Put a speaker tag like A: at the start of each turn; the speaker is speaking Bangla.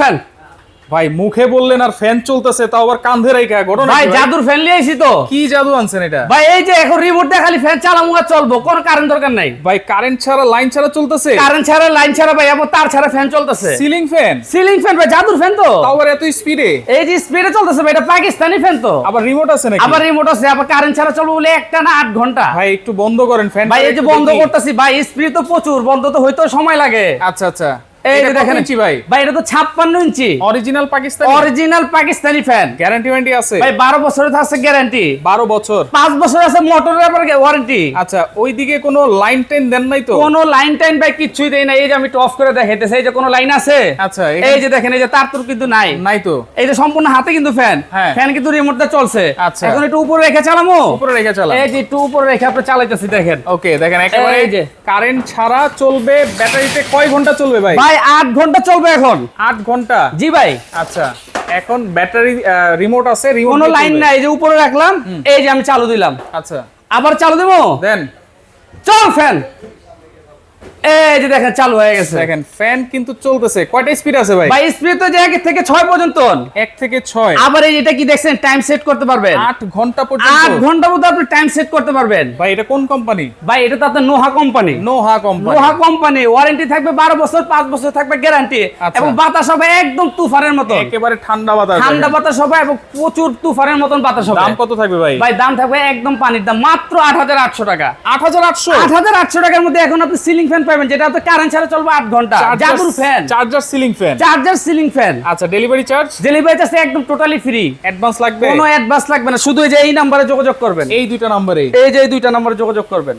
A: ফ্যান?
B: ভাই মুখে বললেন আর ফ্যান চলতেছে তাও আবার কান্ধে রাইখা ঘটনা
A: ভাই? জাদুর ফ্যান নিয়ে আইছি তো।
B: কি জাদু আনছেন এটা?
A: ভাই এই যে এখন রিমোট দিয়ে খালি ফ্যান চালামু আর চলবো কোনো কারেন্ট দরকার নাই।
B: ভাই কারেন্ট ছাড়া লাইন ছাড়া চলতেছে?
A: কারেন্ট ছাড়া লাইন ছাড়া ভাই আবার তার ছাড়া ফ্যান চলতেছে।
B: সিলিং ফ্যান
A: সিলিং ফ্যান ভাই জাদুর ফ্যান তো।
B: তাও আবার এত স্পিডে
A: এই যে স্পিডে চলতেছে ভাই এটা পাকিস্তানি ফ্যান তো।
B: আবার রিমোট আছে নাকি?
A: আবার রিমোট আছে আবার কারেন্ট ছাড়া চলবো বলে একটা না আট ঘণ্টা।
B: ভাই একটু বন্ধ করেন ফ্যান
A: ভাই এই যে বন্ধ করতেছি ভাই স্পিড তো প্রচুর বন্ধ তো হইতো সময় লাগে।
B: আচ্ছা আচ্ছা।
A: এই
B: এটা
A: যে
B: কত
A: দেখেন।
B: ইঞ্চি ভাই?
A: ভাই এটা তো ছাপ্পান্ন inch.
B: Original Pakistani
A: original Pakistani fan
B: guarantee warranty আছে।
A: ভাই বারো বছরের আছে গ্যারান্টি
B: বারো বছর।
A: পাঁচ বছর আছে মোটরের আবার ওয়ারেন্টি
B: আচ্ছা ওইদিকে কোনো লাইন টেন দেন নাই তো?
A: কোনো লাইন টাইন ভাই কিছুই দেয় না এই যে আমি একটু করে দেখাইতেছি এই যে কোনো লাইন আছে?
B: আচ্ছা,
A: এই যে দেখেন এই যে তার তোর কিন্তু নাই।
B: নাই তো?
A: এই যে সম্পূর্ণ হাতে কিন্তু ফ্যান
B: হ্যাঁ।
A: ফ্যান কিন্তু রিমোট দিয়ে চলছে।
B: আচ্ছা।
A: এখন একটু উপরে রেখে চালামো?
B: উপরে রেখে চালান
A: এই যে একটু উপরে রেখে আপনি চালাইতেছি দেখেন।
B: ওকে দেখেন একেবারে
A: এই যে।
B: কারেন্ট ছাড়া চলবে ব্যাটারিতে কয় ঘণ্টা চলবে ভাই?
A: ভাই আট ঘণ্টা চলবে এখন।
B: 8 ঘণ্টা?
A: জি ভাই।
B: আচ্ছা এখন ব্যাটারি রিমোট আছে রিমোট
A: কোনো লাইন নাই এই যে উপরে রাখলাম এই যে আমি চালু দিলাম।
B: আচ্ছা।
A: আবার চালু দেবো?
B: দেন।
A: চল ফ্যান। এই যে দেখেন চালু হয়ে গেছে।
B: দেখেন ফ্যান কিন্তু চলতেছে। কয়টা স্পিড আছে ভাই?
A: ভাই স্পিড তো যে এক থেকে ছয় পর্যন্ত।
B: এক থেকে ছয়।
A: আবার এই এটা কি দেখছেন টাইম সেট করতে পারবেন?
B: আট ঘণ্টা
A: আট
B: পর্যন্ত
A: ঘণ্টা মতো আপনি টাইম সেট করতে পারবেন।
B: ভাই এটা কোন কোম্পানি
A: ভাই এটা তো আপনার Noha company
B: Noha company
A: Noha company warranty থাকবে বারো বছর পাঁচ বছর থাকবে গ্যারান্টি
B: আচ্ছা।
A: এবং বাতাস হবে একদম তুফানের মতো
B: একেবারে ঠান্ডা বাতাস
A: ঠান্ডা বাতাস হবে এবং প্রচুর তুফানের মতন বাতাস হবে।
B: দাম কত থাকবে ভাই?
A: ভাই দাম থাকবে একদম পানির দাম মাত্র আট হাজার আটশো টাকা।
B: আট হাজার আটশো?
A: আট হাজার আটশো টাকার মধ্যে এখন আপনি সিলিং ফ্যান পাবেন। যেটা তো কারেন্ট ছাড়া চলবে 8 ঘণ্টা। জাদুর fan
B: charger ceiling fan
A: charger ceiling fan
B: আচ্ছা ডেলিভারি চার্জ
A: ডেলিভারি চার্জ একদম টোটালি ফ্রি
B: অ্যাডভান্স লাগবে?
A: কোনো অ্যাডভান্স লাগবে না শুধু এই যে এই নম্বরে যোগাযোগ করবেন।
B: এই দুইটা নম্বরেই
A: এই। যে এই দুইটা নম্বরে যোগাযোগ করবেন।